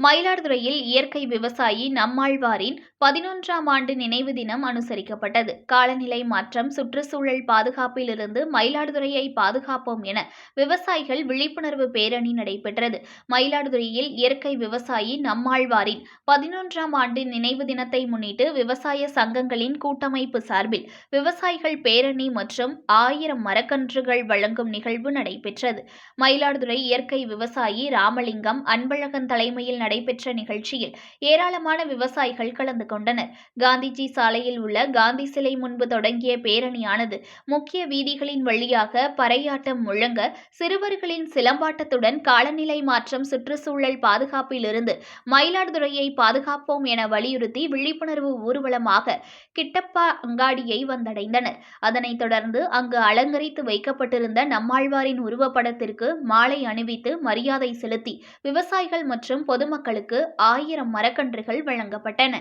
மயிலாடுதுறையில் இயற்கை விவசாயி நம்மாழ்வாரின் பதினொன்றாம் ஆண்டு நினைவு தினம் அனுசரிக்கப்பட்டது. காலநிலை மாற்றம் சுற்றுச்சூழல் பாதுகாப்பிலிருந்து மயிலாடுதுறையை பாதுகாப்போம் என விவசாயிகள் விழிப்புணர்வு பேரணி நடைபெற்றது. மயிலாடுதுறையில் இயற்கை விவசாயி நம்மாழ்வாரின் பதினொன்றாம் ஆண்டு நினைவு தினத்தை முன்னிட்டு விவசாய சங்கங்களின் கூட்டமைப்பு சார்பில் விவசாயிகள் பேரணி மற்றும் ஆயிரம் மரக்கன்றுகள் வழங்கும் நிகழ்வு நடைபெற்றது. மயிலாடுதுறை இயற்கை விவசாயி ராமலிங்கம் அன்பழகன் தலைமையில் நடைபெற்ற நிகழ்ச்சியில் ஏராளமான விவசாயிகள் கலந்து கொண்டனர். காந்திஜி சாலையில் உள்ள காந்தி சிலை முன்பு தொடங்கிய பேரணியானது முக்கிய வீதிகளின் வழியாக பறையாட்டம் முழங்க சிறுவர்களின் சிலம்பாட்டத்துடன் காலநிலை மாற்றம் சுற்றுச்சூழல் பாதுகாப்பிலிருந்து மயிலாடுதுறையை பாதுகாப்போம் என வலியுறுத்தி விழிப்புணர்வு ஊர்வலமாக கிட்டப்பா அங்காடியை வந்தடைந்தனர். அதனைத் தொடர்ந்து அங்கு அலங்கரித்து வைக்கப்பட்டிருந்த நம்மாழ்வாரின் உருவப்படத்திற்கு மாலை அணிவித்து மரியாதை செலுத்தி விவசாயிகள் மற்றும் பொதுமக்கள் பொதுமக்களுக்கு ஆயிரம் மரக்கன்றுகள் வழங்கப்பட்டன.